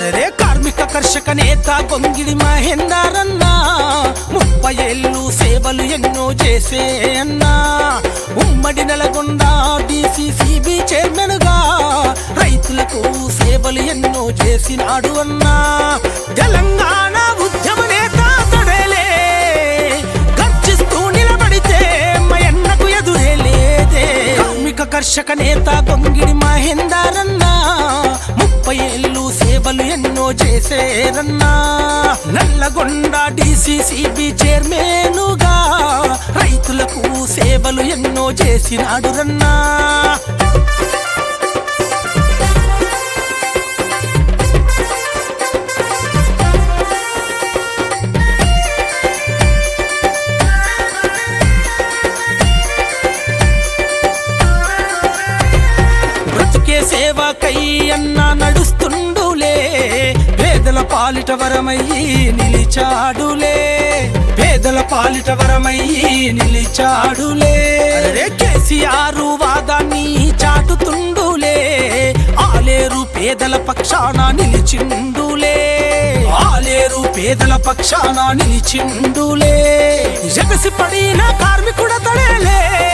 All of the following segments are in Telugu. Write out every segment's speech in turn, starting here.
కర్షక నేత గొంగిడి మహేందారన్నా. ముప్పై ఏళ్ళు సేవలు ఎన్నో చేసే అన్నా. ఉమ్మడి నెలగొండ డిసిసిబి చైర్మన్గా. రైతులకు సేవలు ఎన్నో చేసినాడు అన్నా. తెలంగాణ ఉద్యమ నేత అతడేలే గర్జిస్తూ నిలబడితే మయన్నకు ఎదురే కార్మిక కర్షక నేత గొంగిడి మహేందారన్నా. ముప్పై ఏళ్ళు సేవలు ఎన్నో చేసేరన్నా. నల్లగొండ డిసిసిబి చైర్మనుగా రైతులకు సేవలు ఎన్నో చేసినాడు రన్నా సేవకై అన్నా పాలిట వరమయ్యి నిలిచాడులే. పేదల పాలిట వరమయ్యి నిలిచాడులే. కేసీఆర్ వాదాన్ని చాటుతుండులే. ఆలేరు పేదల పక్షాన నిలిచిండులే. ఆలేరు పేదల పక్షాన నిలిచిండులే. జగసి పడిన కార్మికుడ తడేలే.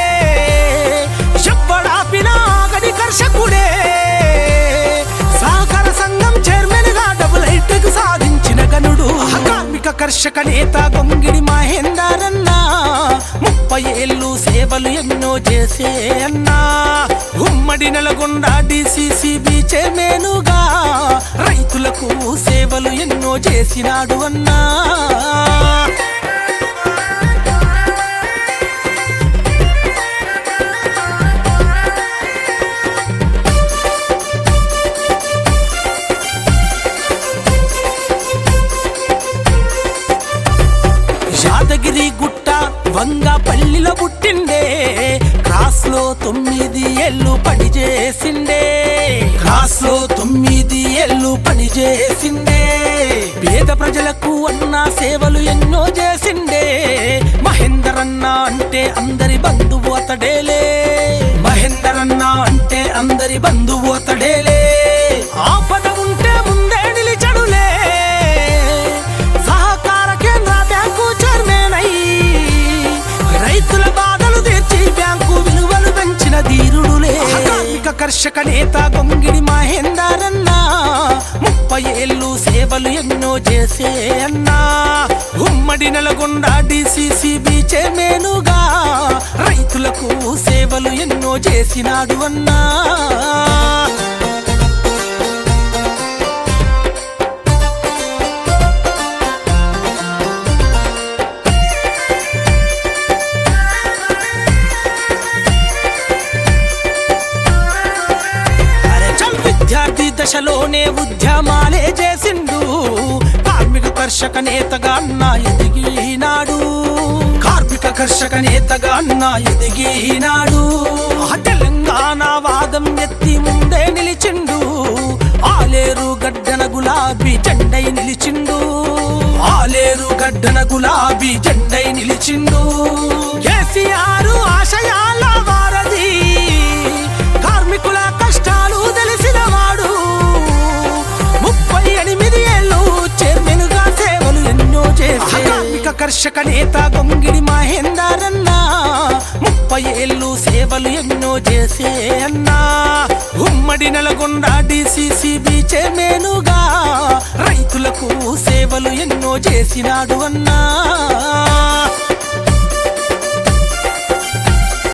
ఆకర్షక నేత గొంగిడి మహేందర్ ముప్పై ఏళ్ళు సేవలు ఎన్నో చేసే అన్నా. ఉమ్మడి నెలగొండ డిసిసిబి చైర్మనుగా రైతులకు సేవలు ఎన్నో చేసినాడు అన్నా. యాదగిరి గుట్ట వంగపల్లిలో పుట్టిండే. క్రాస్లో తొమ్మిది ఏళ్ళు పని చేసిండే. క్రాస్లో తొమ్మిది ఏళ్ళు పని చేసిండే. పేద ప్రజలకు అన్న సేవలు ఎన్నో చేసిండే. మహేందర్ అన్న అంటే అందరి బంధువు కార్మిక నేత గొంగిడి మహేందర్ ముప్పై ఏళ్ళు సేవలు ఎన్నో చేసే అన్నా. ఉమ్మడి నెలగొండ డిసిసిబి చైర్మేనుగా రైతులకు సేవలు ఎన్నో చేసినాడు అన్నా. దశలోనే ఉద్యమాలే చేసిండు. కార్మిక కర్షక నేతగా అన్నా ఎదిగినాడు. కార్మిక కర్షక నేతగా అన్నా ఎదిగినాడు. తెలంగాణ వాదం ఎత్తి ముందే నిలిచిండు. ఆలేరు గడ్డన గులాబీ జెండై నిలిచిండు. ఆలేరు గడ్డన గులాబీ జెండై నిలిచిండు. ఆకర్షక నేత గొంగిడి మహేందర్ ముప్పై ఏళ్ళు సేవలు ఎన్నో చేసే అన్నా. ఉమ్మడి నల్గొండ డిసిసిబి చైర్మేనుగా రైతులకు సేవలు ఎన్నో చేసినాడు అన్నా.